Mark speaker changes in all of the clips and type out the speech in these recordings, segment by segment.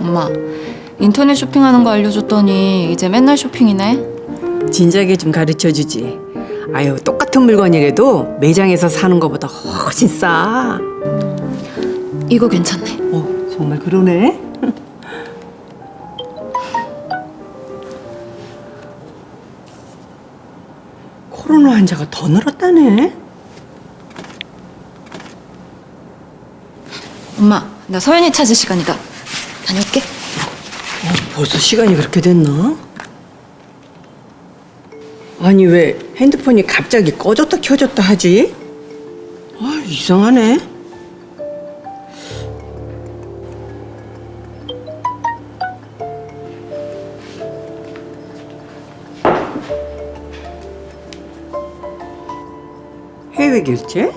Speaker 1: 엄마, 인터넷 쇼핑하는 거 알려줬더니 이제 맨날 쇼핑이네.
Speaker 2: 진작에 좀 가르쳐 주지. 아유, 똑같은 물건이라도 매장에서 사는 것보다 훨씬 싸.
Speaker 1: 이거 괜찮네.
Speaker 2: 어, 정말 그러네. 코로나 환자가 더 늘었다네.
Speaker 1: 엄마, 나 서연이 찾을 시간이다. 다녀올게.
Speaker 2: 어, 벌써 시간이 그렇게 됐나? 아니 왜 핸드폰이 갑자기 꺼졌다 켜졌다 하지? 아 이상하네. 해외 결제?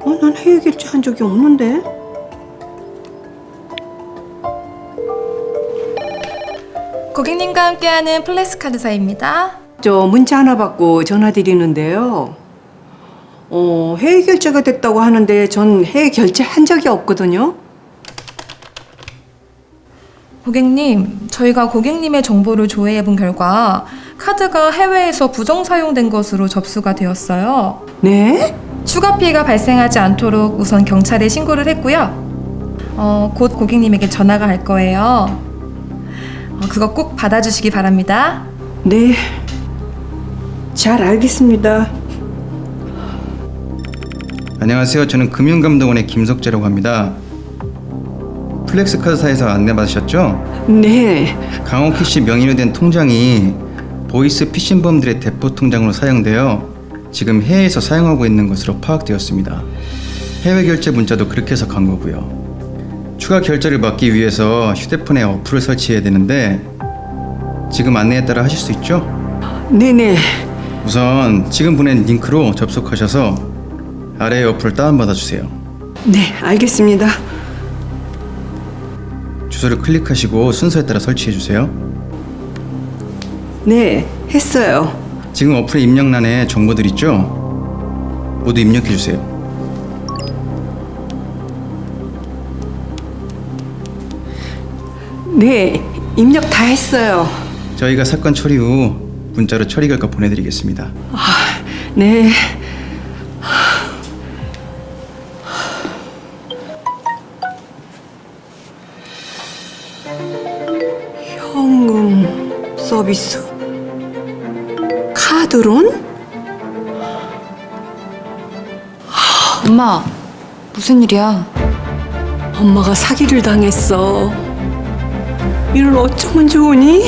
Speaker 2: 어, 난 해외 결제 한 적이 없는데.
Speaker 3: 고객님과 함께하는 플렉스 카드사입니다.
Speaker 2: 저 문자 하나 받고 전화 드리는데요. 어, 해외 결제가 됐다고 하는데 전 해외 결제 한 적이 없거든요.
Speaker 3: 고객님, 저희가 고객님의 정보를 조회해 본 결과 카드가 해외에서 부정 사용된 것으로 접수가 되었어요.
Speaker 2: 네?
Speaker 3: 추가 피해가 발생하지 않도록 우선 경찰에 신고를 했고요. 어, 곧 고객님에게 전화가 갈 거예요. 어, 그거 꼭 받아주시기 바랍니다.
Speaker 2: 네. 잘 알겠습니다.
Speaker 4: 안녕하세요. 저는 금융감독원의 김석재라고 합니다. 플렉스 카드사에서 안내받으셨죠?
Speaker 2: 네.
Speaker 4: 강옥희 씨 명의로 된 통장이 보이스 피싱범들의 대포 통장으로 사용되어 지금 해외에서 사용하고 있는 것으로 파악되었습니다. 해외 결제 문자도 그렇게 해서 간 거고요. 추가 결제를 막기 위해서 휴대폰에 어플을 설치해야 되는데 지금 안내에 따라 하실 수 있죠?
Speaker 2: 네네.
Speaker 4: 우선 지금 보낸 링크로 접속하셔서 아래의 어플을 다운받아 주세요.
Speaker 2: 네, 알겠습니다.
Speaker 4: 주소를 클릭하시고 순서에 따라 설치해 주세요.
Speaker 2: 네, 했어요.
Speaker 4: 지금 어플의 입력란에 정보들 있죠? 모두 입력해 주세요.
Speaker 2: 네, 입력 다 했어요.
Speaker 4: 저희가 사건 처리 후 문자로 처리 결과 보내드리겠습니다.
Speaker 2: 네. 현금 서비스? 카드론?
Speaker 1: 엄마, 무슨 일이야?
Speaker 2: 엄마가 사기를 당했어. 이를 어쩌면 좋으니?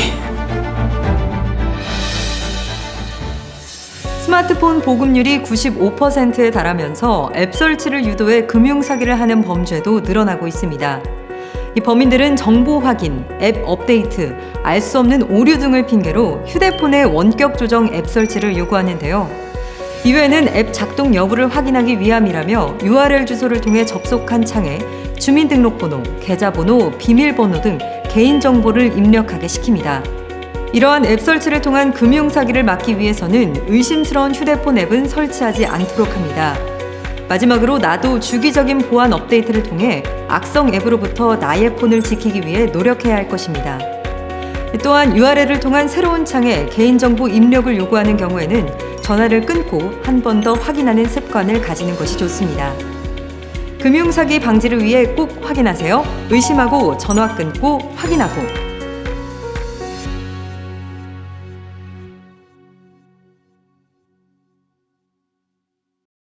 Speaker 5: 스마트폰 보급률이 95%에 달하면서 앱 설치를 유도해 금융 사기를 하는 범죄도 늘어나고 있습니다. 이 범인들은 정보 확인, 앱 업데이트, 알 수 없는 오류 등을 핑계로 휴대폰의 원격 조정 앱 설치를 요구하는데요. 이외에는 앱 작동 여부를 확인하기 위함이라며 URL 주소를 통해 접속한 창에 주민등록번호, 계좌번호, 비밀번호 등 개인정보를 입력하게 시킵니다. 이러한 앱 설치를 통한 금융 사기를 막기 위해서는 의심스러운 휴대폰 앱은 설치하지 않도록 합니다. 마지막으로 나도 주기적인 보안 업데이트를 통해 악성 앱으로부터 나의 폰을 지키기 위해 노력해야 할 것입니다. 또한 URL을 통한 새로운 창에 개인정보 입력을 요구하는 경우에는 전화를 끊고 한 번 더 확인하는 습관을 가지는 것이 좋습니다. 금융사기 방지를 위해 꼭 확인하세요. 의심하고 전화 끊고 확인하고